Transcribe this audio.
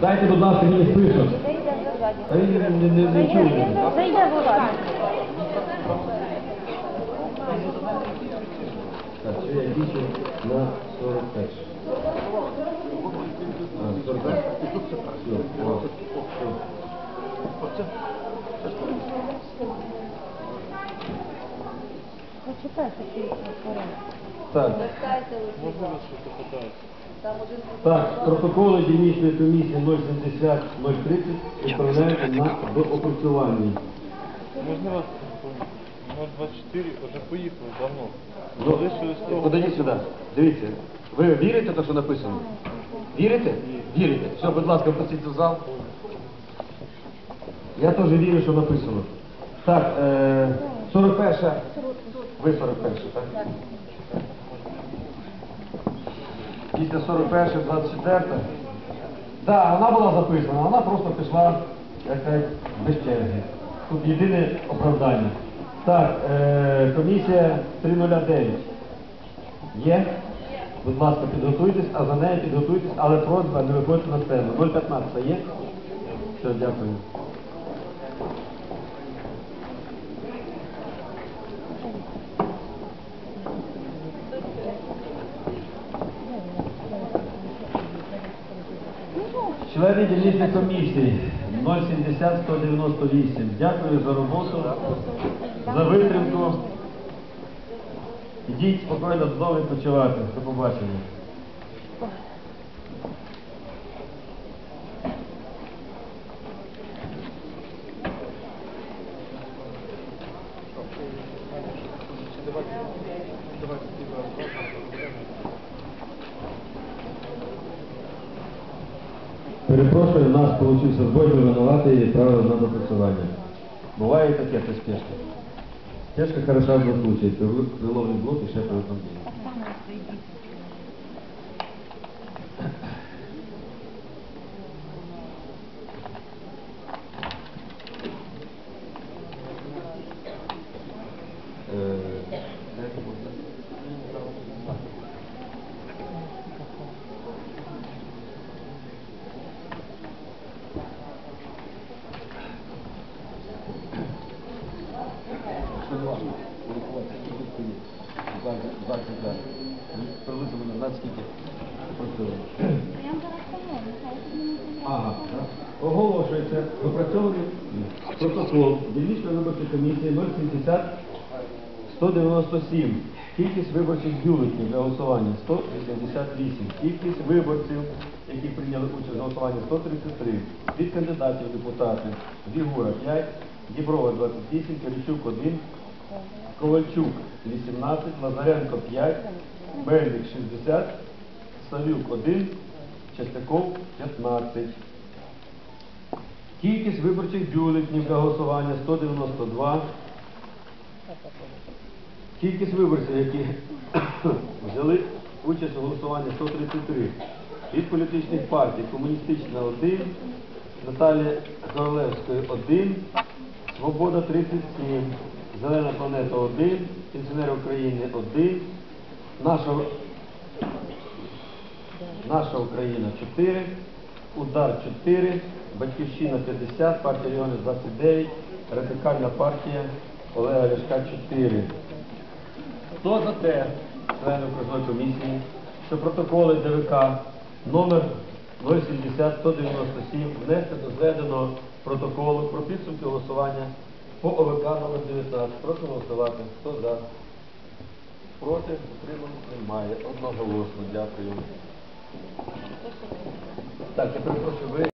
Дайте, будь ласка, мені список. Зайде ззаді. Він не, не, не, не чує. Зайде. Так, що я більше на 41. А, 41? Все, о, все. Почекайте, що їх порядок. Так, Можна вас щось запитати? Так, протоколи дільничної комісії 070 030 відправляються на доопрацювання. Можна вас 024 вже поїхали давно. Ну, Залишились того. Подойдіть сюди. Дивіться. Ви вірите те, що написано? Вірите? Вірите. Все, будь ласка, просіть в зал. Я теж вірю, що написано. Так, е, 41. Ви 41-ша, так? Після 41, 24. Так, вона була записана, вона просто пішла, як кажуть, без черги. Тут єдине оправдання. Так, е, комісія 309. Є? Будь ласка, підготуйтесь, а за нею підготуйтесь, але просьба не виходьте на сцену. 015 є? Все, дякую. Члени дільничної комісії 070 198. Дякую за роботу, за витримку. Ідіть спокійно додому відпочивати. До побачення. Перепрошую, у нас получився збой, ми винувати і відправили на допрацювання. Буває таке, це спешка. Спешка хороша в двох случаях. Криловий блок і ще автомобіля. Е, це можна? Оголошується допрацьований протокол дільничної виборчої комісії 070 197. Кількість виборчих бюлетнів для голосування 188. Кількість виборців, які прийняли участь в голосуванні 133. Від кандидатів депутати Вігура 5, Діброва 28, Киричук 1, Ковальчук 18, Лазаренко 5, Мельник 60, Савюк 1, Чистяков 15. Кількість виборчих бюлетнів для голосування 192. Кількість виборців, які взяли участь у голосуванні 133. Від політичних партій Комуністична 1, Наталія Королевської 1, Свобода 37, Зелена планета 1, Пенсіонери України 1, Наша Наша Україна 4, Удар 4, Батьківщина 50, партія регіонів 29, Радикальна партія Олега Ляшка 4. Хто за те, члени окружної комісії, що протоколи ДВК номер 070 197 внести до зведеного протоколу про підсумки голосування по ОВК номер 19. Прошу голосувати. Хто за? Проти? Утриманих немає. Одноголосно. Дякую. Так, я перепрошую, ви